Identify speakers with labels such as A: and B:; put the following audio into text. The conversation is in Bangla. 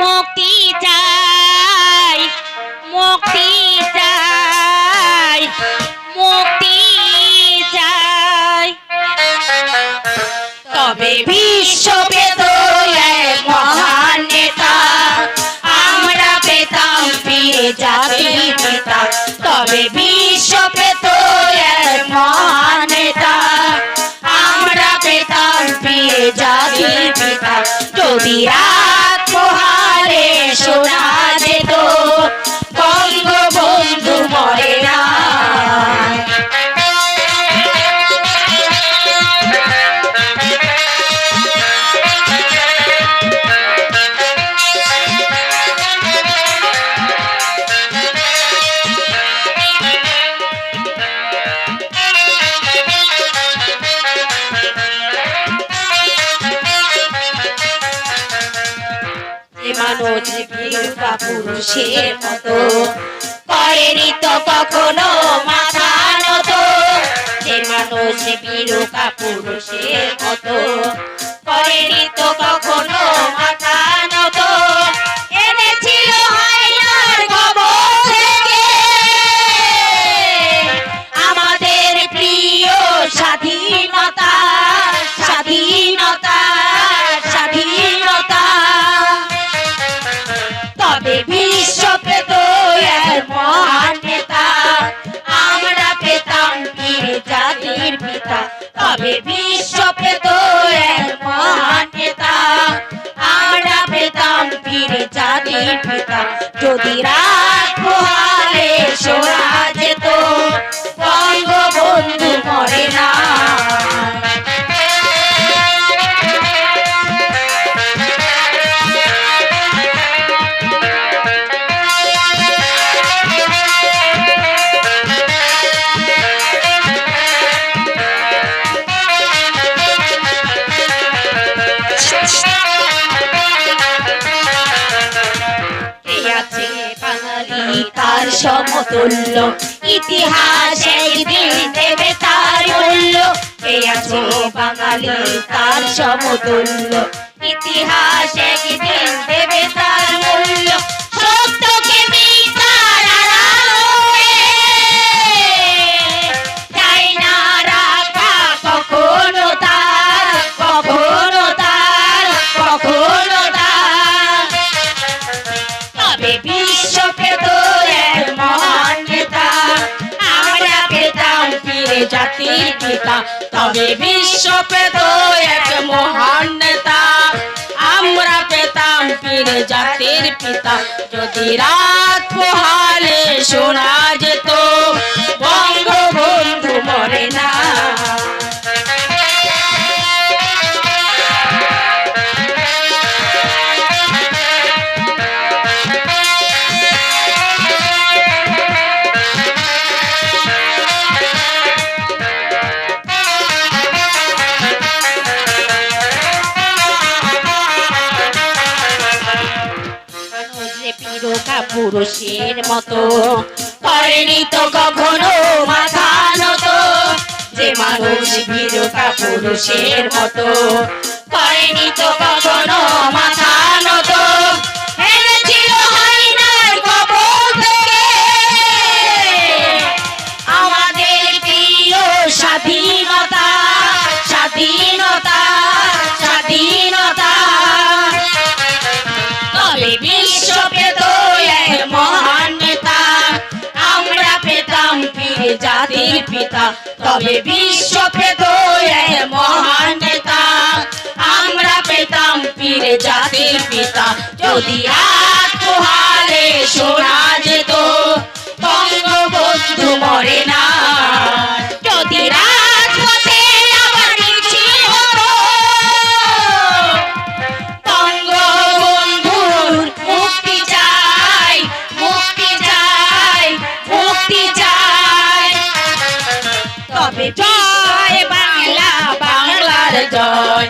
A: মুক্তি চাই মুক্তি চাই মুক্তি চাই। তবে বিশ্ব মহান নেতা আমরা পেতাম ফিরে জাতির পিতা। তবে যদি রাত মানুষ পুরুষের মতো। করেনি তো কখনো মাথা যে মানুষ বীরকা পুরুষের মতো। করেনি তো কখনো পিতা তবে বিশ্ব পেত এক মহান নেতা আমরা পেতাম ফিরে জাতির পিতা যদি রাত আছে বাঙালি তার সমতুল্য। ইতিহাসে দেবে তার মূল্য। কে আছে বাঙালি তার সমতুল্য? ইতিহাসে দেবে তার মূল্য। জাতির পিতা তবে বিশ্ব পেত এক মহান নেতা। আমরা পেতাম পীর জাতির পিতা। যদি রাত পোহালে যে পুরুষের মতো। করেনি তো কখনো মাথা নত। যে মানুষ পিরোকা পুরুষের মতো। করেনি তো কখনো মাথা নত। পিতা তবে বিশ্ব পেত মহান নেতা। আমরা পেতাম ফিরে জাতির পিতা যদি আত্মহারে শোনা জয় বাংলা বাংলার জয়।